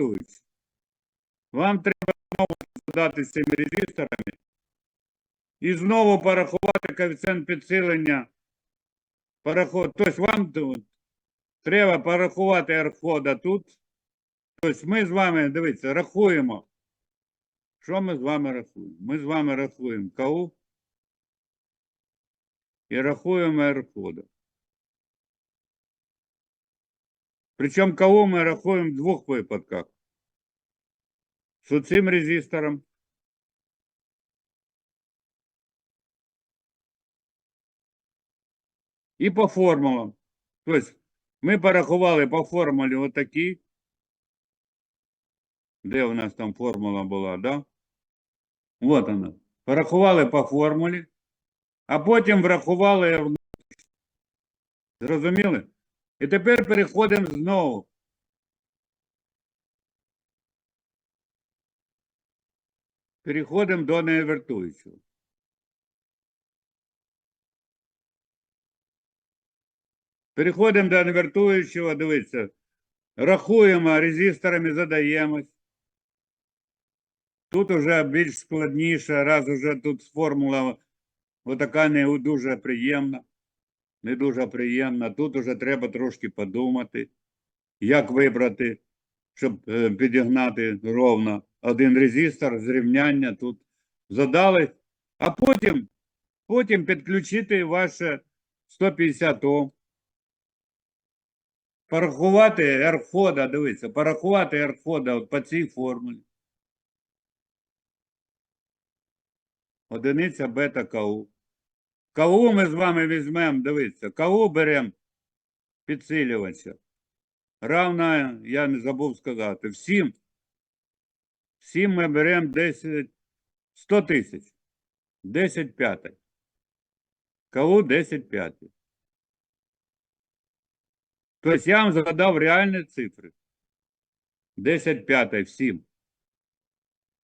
інвертуючий. Вам треба знову задати з цими резисторами і знову порахувати коефіцієнт підсилення. Пораху... Тобто вам тут треба порахувати архода тут. Тобто ми з вами, дивіться, рахуємо. Що ми з вами рахуємо? Ми з вами рахуємо КАУ і рахуємо архода. Причому КАУ ми рахуємо в двох випадках. З цим резистором і по формулам. Тобто ми порахували по формулі отакі. Де у нас там формула була, да? От вона. Порахували по формулі, а потім врахували. Зрозуміли? І тепер переходимо знову. Переходимо до неінвертуючого. Переходимо до інвертуючого, дивіться. Рахуємо, резисторами задаємось. Тут уже більш складніше, раз уже тут формула отака не дуже приємна. Не дуже приємна. Тут уже треба трошки подумати, як вибрати, щоб е, підігнати ровно один резистор, зрівняння тут задали, а потім, потім підключити ваше 150 Ом. Порахувати ерхода, дивіться, порахувати ерхода от по цій формулі. Одиниця бета КУ. КУ ми з вами візьмемо, дивіться, КУ беремо підсилювача. Равна, я не забув сказати, всім. Всім ми беремо 10, 100 тисяч. 10 п'ятих. КУ 10 п'ятих. Тобто я вам задав реальні цифри. 10 п'ятих всім.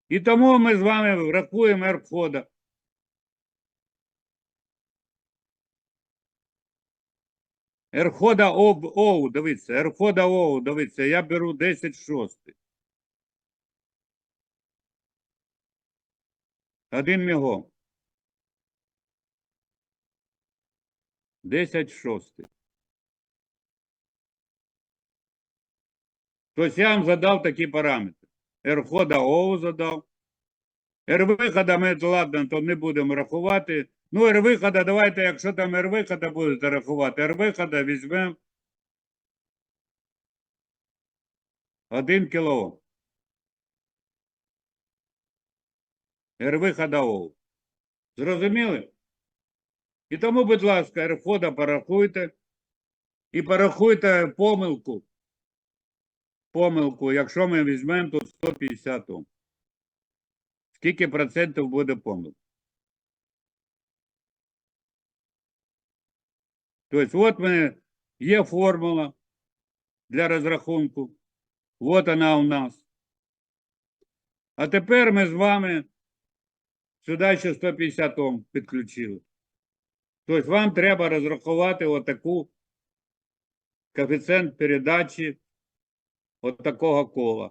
І тому ми з вами рахуємо ерхода. Ерхода об оу, дивіться, ерхода оу, дивіться, я беру 10 шостих. Один мігом. 10 шостих. Тобто я вам задав такі параметри. Ерхода оу задав. Р-вихода ми, ладно, то не будемо рахувати. Ну, Р-вихода, давайте, якщо там Р-вихода будете рахувати, Р-вихода візьмемо 1 кілоом. Р-вихода. Зрозуміли? І тому, будь ласка, Р-входа порахуйте. І порахуйте помилку. Помилку, якщо ми візьмемо тут 150 Ом. Скільки процентів буде помилка? Тобто, от ми, є формула для розрахунку. От вона у нас. А тепер ми з вами сюди ще 150 Ом підключили. Тобто вам треба розрахувати отаку коефіцієнт передачі от такого кола.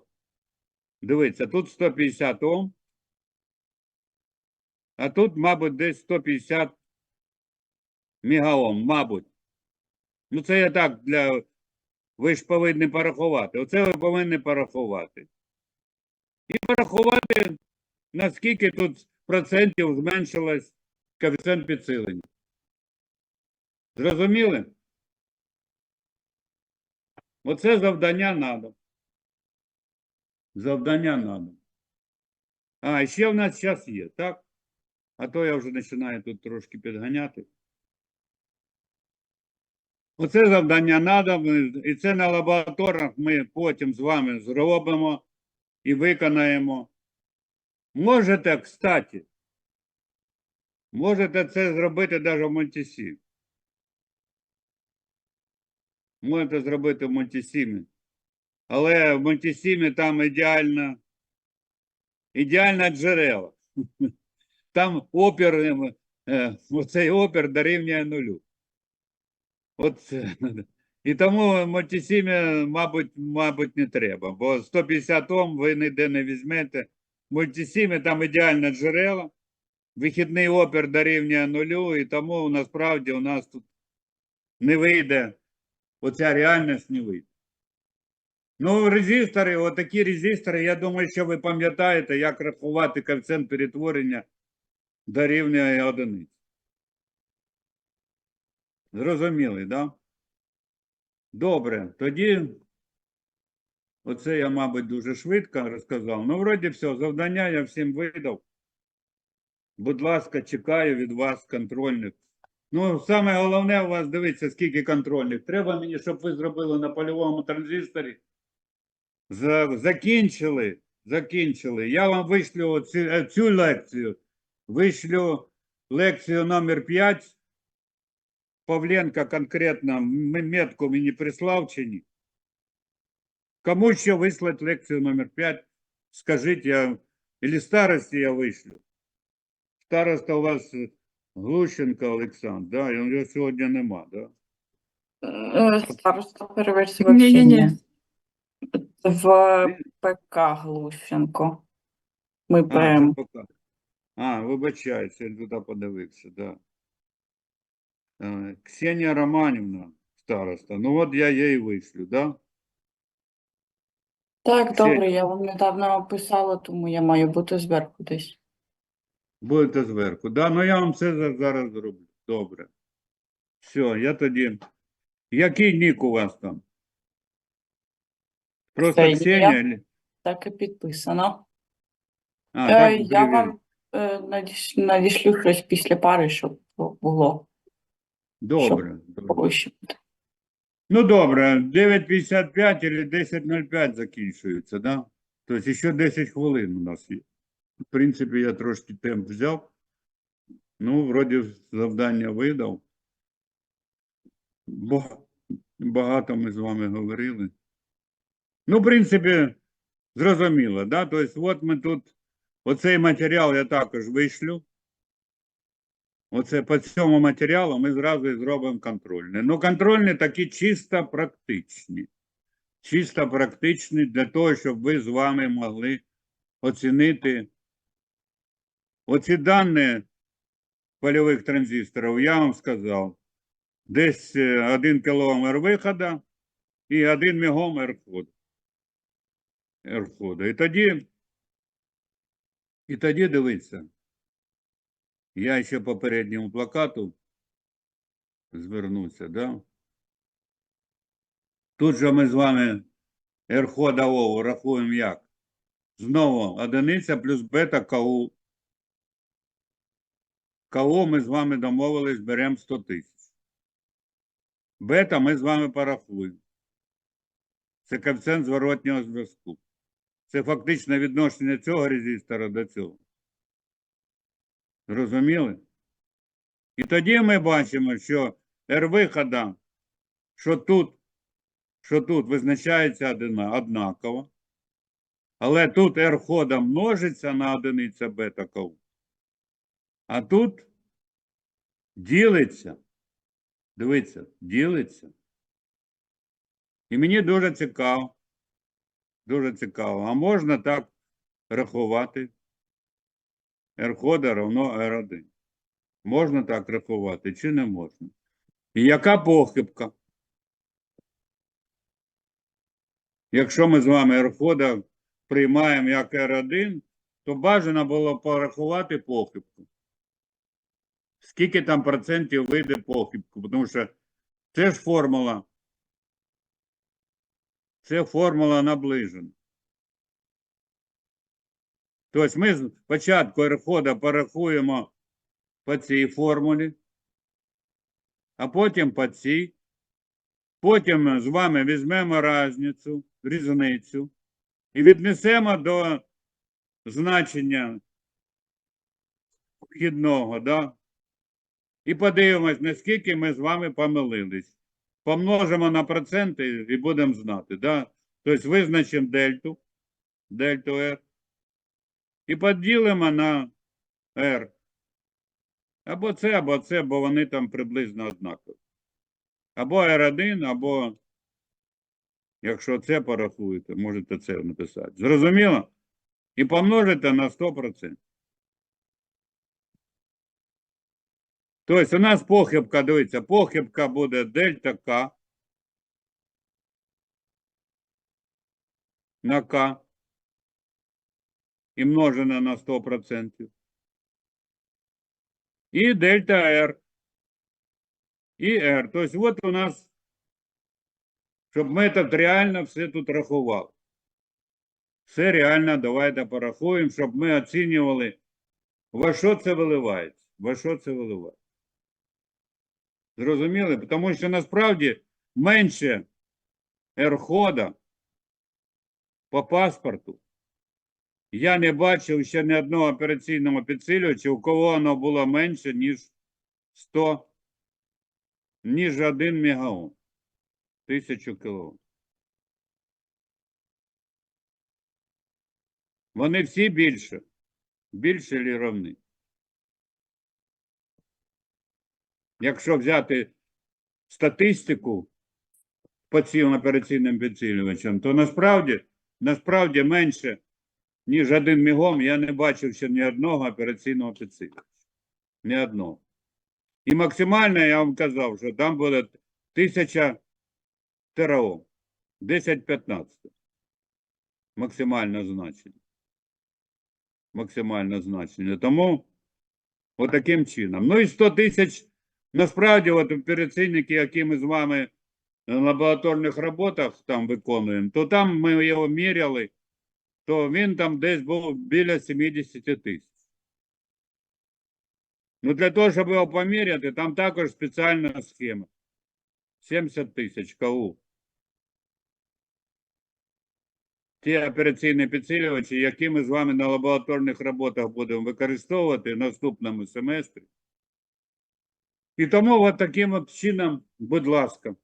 Дивіться, тут 150 Ом. А тут, мабуть, десь 150 мегаом, мабуть. Ну, це я так для. Ви ж повинні порахувати. Оце ви повинні порахувати. І порахувати, наскільки тут процентів зменшилось коефіцієнт підсилення. Зрозуміли? Оце завдання надо. Завдання надо. А, ще в нас час є, так? А то я вже починаю тут трошки підганяти. Оце завдання надо, і це на лабораторах ми потім з вами зробимо і виконаємо. Можете, кстати, можете це зробити навіть в Монтісі. Можете зробити в Монтісімі. Але в Монтісімі там ідеально, ідеальне джерело. Там опір, е, оцей опір дорівнює нулю. От, е, І тому мультисім'я, мабуть, мабуть, не треба, бо 150 Ом ви ніде не візьмете. Мультисім'я там ідеальне джерело, вихідний опір дорівнює нулю, і тому насправді у нас тут не вийде, оця реальність не вийде. Ну, резистори, отакі резистори, я думаю, що ви пам'ятаєте, як рахувати коефіцієнт перетворення дорівнює одиниці. Зрозуміли? Да? Добре, тоді оце я, мабуть, дуже швидко розказав. Ну, вроді все, завдання я всім видав. Будь ласка, чекаю від вас контрольних. Ну, саме головне у вас, дивіться, скільки контрольних. Треба мені, щоб ви зробили на польовому транзисторі. Закінчили, закінчили. Я вам вишлю цю, е, цю лекцію. Вишлю лекцію номер 5. Павленко конкретно м- метку мені прислав чи ні? Кому ще вислать лекцію номер 5? Скажіть, я, или старості я вишлю. Староста у вас е, Глущенко Олександр, да? Його сьогодні нема, да? Е, Староста переверсі Ні-ні-ні. вообще В ПК Глущенко. Ми А, це беремо. пока. А, вибачаюся, я туди подивився, да. Е, Ксенія Романівна, староста. Ну от я їй вишлю, да? Так, Ще- добре, я вам недавно писала, тому я маю бути зверху десь. Будете зверху. Да, ну я вам це за- зараз зроблю. Добре. Все, я тоді. Який нік у вас там? Просто Ксенія. Ксенія? Так і підписано. А, Е, так, я вам е, надіш- надішлю щось після пари, щоб було Добре. добре. Ну добре, 9.55 или 10.05 закінчується, да? Тобто ще 10 хвилин у нас є. В принципі, я трошки темп взяв. Ну, вроді завдання видав. Бо багато ми з вами говорили. Ну, в принципі, зрозуміло, да? Тобто, от ми тут, оцей матеріал я також вишлю. Оце по цьому матеріалу ми зразу і зробимо контрольні. Ну, контрольні такі чисто практичні. Чисто практичні для того, щоб ви з вами могли оцінити оці дані польових транзисторів, я вам сказав, десь 1 кОм виходу і 1 мегом R входу. R входу. І тоді, і тоді дивіться. Я ще по передньому плакату звернуся, да? Тут же ми з вами ерхода Ову рахуємо як? Знову одиниця плюс бета КУ. КУ ми з вами домовились, беремо 100 тисяч. Бета ми з вами порахуємо. Це коефіцієнт зворотнього зв'язку. Це фактичне відношення цього резистора до цього. Зрозуміли? І тоді ми бачимо, що R вихода, що тут, що тут визначається однаково, але тут R хода множиться на одиниця бета КУ, а тут ділиться. Дивіться, ділиться. І мені дуже цікаво, дуже цікаво, а можна так рахувати? R-хода равно R1. Можна так рахувати чи не можна? І яка похибка? Якщо ми з вами R-хода приймаємо як R1, то бажано було порахувати похибку. Скільки там процентів вийде похибку? Тому що це ж формула. Це формула наближена. Тобто ми спочатку R-хода порахуємо по цій формулі, а потім по цій. Потім з вами візьмемо різницю, різницю і віднесемо до значення вхідного, да? І подивимось, наскільки ми з вами помилились. Помножимо на проценти і будемо знати, да? Тобто визначимо дельту, дельту R, і поділимо на R. Або це, або це, бо вони там приблизно однакові. Або R1, або, якщо це порахуєте, можете це написати. Зрозуміло? І помножите на 100%. Тобто у нас похибка, дивіться, похибка буде дельта К на К і множена на 100%. І дельта R. І R. Тобто от у нас, щоб метод реально все тут рахував. Все реально давайте порахуємо, щоб ми оцінювали, во що це виливається. Во що це виливається. Зрозуміли? Тому що насправді менше R-хода по паспорту. Я не бачив ще ні одного операційного підсилювача, у кого воно було менше, ніж 100, ніж 1 мегаон. Тисячу кілоом. Вони всі більше. Більше чи равні. Якщо взяти статистику по цим операційним підсилювачам, то насправді, насправді менше, ніж один мігом, я не бачив ще ні одного операційного підсилювача. Ні одного. І максимально я вам казав, що там буде 1000 тераом. 10-15. Максимальне значення. Максимальне значення. Тому отаким чином. Ну і 100 тисяч, насправді, от операційники, які ми з вами на лабораторних роботах там виконуємо, то там ми його міряли, то він там десь був біля 70 тисяч. Ну, для того, щоб його поміряти, там також спеціальна схема. 70 тисяч КУ. Ті операційні підсилювачі, які ми з вами на лабораторних роботах будемо використовувати в наступному семестрі. І тому от таким от чином, будь ласка.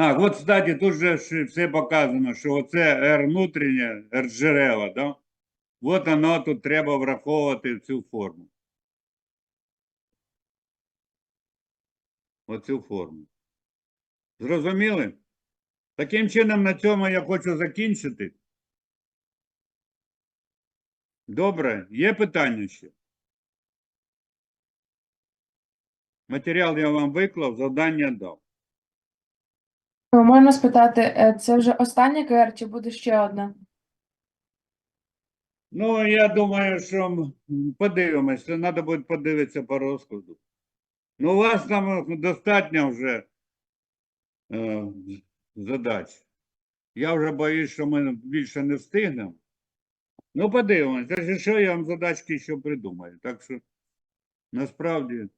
А, от, кстати, тут же все показано, що оце R внутрішнє, R джерела, да? От воно тут треба враховувати цю форму. Оцю форму. Зрозуміли? Таким чином, на цьому я хочу закінчити. Добре, є питання ще? Матеріал я вам виклав, завдання дав. Можна спитати, е, це вже останнє КР чи буде ще одне? Ну, я думаю, що це треба буде подивитися по розкладу. Ну, у вас там достатньо вже е, задач. Я вже боюсь, що ми більше не встигнемо. Ну, подивимось, якщо що, я вам задачки ще придумаю. Так що, насправді,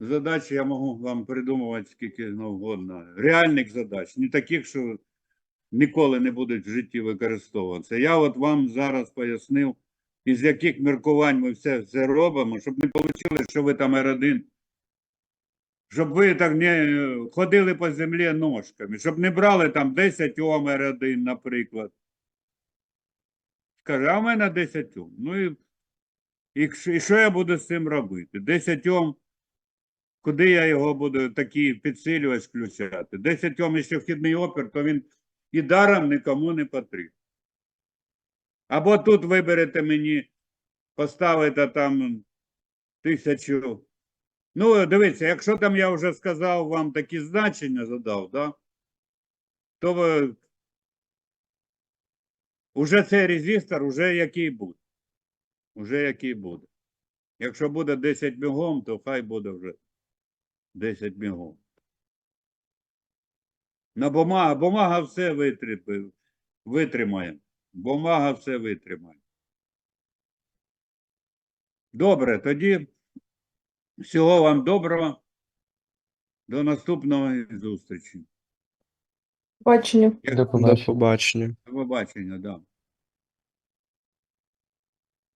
задач я можу вам придумувати скільки завгодно. Реальних задач, не таких, що ніколи не будуть в житті використовуватися. Я от вам зараз пояснив, із яких міркувань ми все це робимо, щоб не вийшло, що ви там R1, щоб ви так не ходили по землі ножками, щоб не брали там 10 Ом R1, наприклад. Скаже, а в мене 10 Ом. Ну і, і що я буду з цим робити? 10 Ом, куди я його буду такий підсилювач включати? 10 Ом, якщо вхідний опір, то він і даром нікому не потрібен. Або тут виберете мені, поставите там тисячу. Ну, дивіться, якщо там я вже сказав вам такі значення задав, да, то ви, уже цей резистор, уже який буде. Уже який буде. Якщо буде 10 мігом, то хай буде вже 10 мігом. На бумага, бумага все витримає. витримає. Бумага все витримає. Добре, тоді всього вам доброго. До наступної зустрічі. Бачення. До побачення. побачення. До побачення, да.